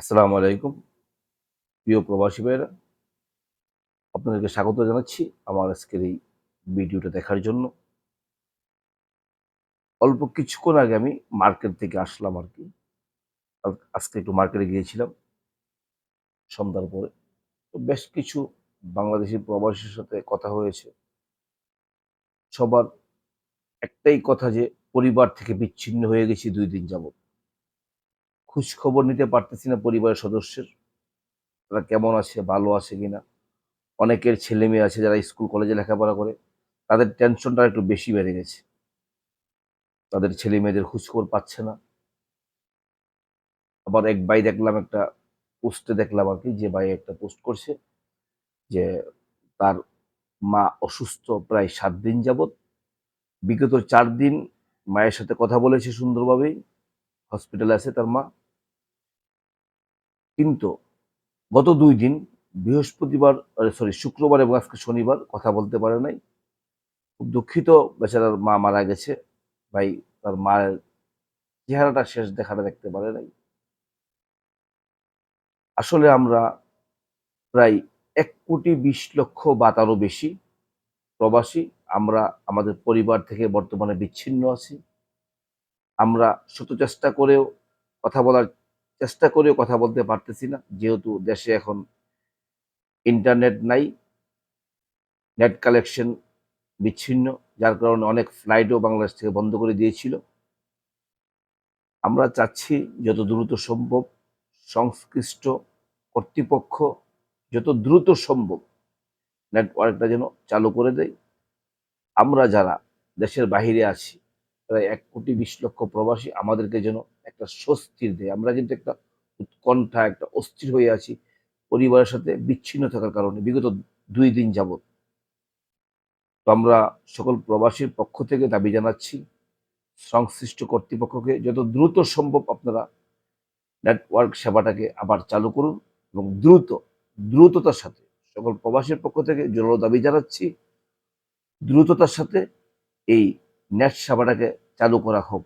আসসালামু আলাইকুম। প্রিয় প্রবাসী ভাইয়েরা, আপনাদেরকে স্বাগত জানাচ্ছি আমার আজকের এই ভিডিওটা দেখার জন্য। অল্প কিছুক্ষণ আগে আমি মার্কেট থেকে আসলাম আর কি। আজকে একটু মার্কেটে গিয়েছিলাম সন্ধ্যার পরে। তো বেশ কিছু বাংলাদেশি প্রবাসীর সাথে কথা হয়েছে। সবার একটাই কথা যে, পরিবার থেকে বিচ্ছিন্ন হয়ে গেছি দুই দিন যাবত খোঁজ খবর নিতে পারতেছি না পরিবারের সদস্যের। তারা কেমন আছে, ভালো আছে কিনা? অনেকের ছেলে মেয়ে আছে যারা স্কুল, কলেজে লেখাপড়া করে। তাদের টেনশনটা একটু বেশি বেড়ে গেছে। তাদের ছেলে মেয়েদের খোঁজখবর পাচ্ছে না। আবার এক ভাই দেখলাম একটা পোস্টে দেখলাম আর কি, যে ভাই একটা পোস্ট করছে যে তার মা অসুস্থ প্রায় সাত দিন যাবত বিগত চার দিন মায়ের সাথে কথা বলেছে সুন্দরভাবেই। হসপিটালে আছে তার মা। কিন্তু গত দুই দিন বৃহস্পতিবার সরি শুক্রবার এবং আজকে শনিবার কথা বলতে পারে নাই। খুব দুঃখিত, বেচারার মা মারা গেছে। ভাই, তার মায়ের চেহারাটা শেষ দেখাটা দেখতে পারে নাই। আসলে আমরা প্রায় এক কোটি বিশ লক্ষ বা তারও বেশি প্রবাসী। আমরা আমাদের পরিবার থেকে বর্তমানে বিচ্ছিন্ন আছি। আমরা শত চেষ্টা করেও কথা বলার চেষ্টা করেও কথা বলতে পারতেছি না। যেহেতু দেশে এখন ইন্টারনেট নাই নেট কালেকশন বিচ্ছিন্ন, যার কারণে অনেক ফ্লাইটও বাংলাদেশ থেকে বন্ধ করে দিয়েছিল। আমরা চাচ্ছি যত দ্রুত সম্ভব সংশ্লিষ্ট কর্তৃপক্ষ যত দ্রুত সম্ভব নেটওয়ার্কটা যেন চালু করে দেয়। আমরা যারা দেশের বাইরে আছি, প্রায় এক কোটি বিশ লক্ষ প্রবাসী আমাদেরকে যেন একটা স্বস্তির দেয়। আমরা কিন্তু একটা উৎকণ্ঠা, একটা অস্থির হয়ে আছি, পরিবারের সাথে বিচ্ছিন্ন থাকার কারণে, বিগত দুই দিন যাবত তো আমরা সকল প্রবাসীর পক্ষ থেকে দাবি জানাচ্ছি, সংশ্লিষ্ট কর্তৃপক্ষকে যত দ্রুত সম্ভব আপনারা নেটওয়ার্ক সেবাটাকে আবার চালু করুন এবং দ্রুত, দ্রুততার সাথে, সকল প্রবাসীর পক্ষ থেকে জোরালো দাবি জানাচ্ছি, দ্রুততার সাথে এই নেট সেবাটাকে চালু করা হোক।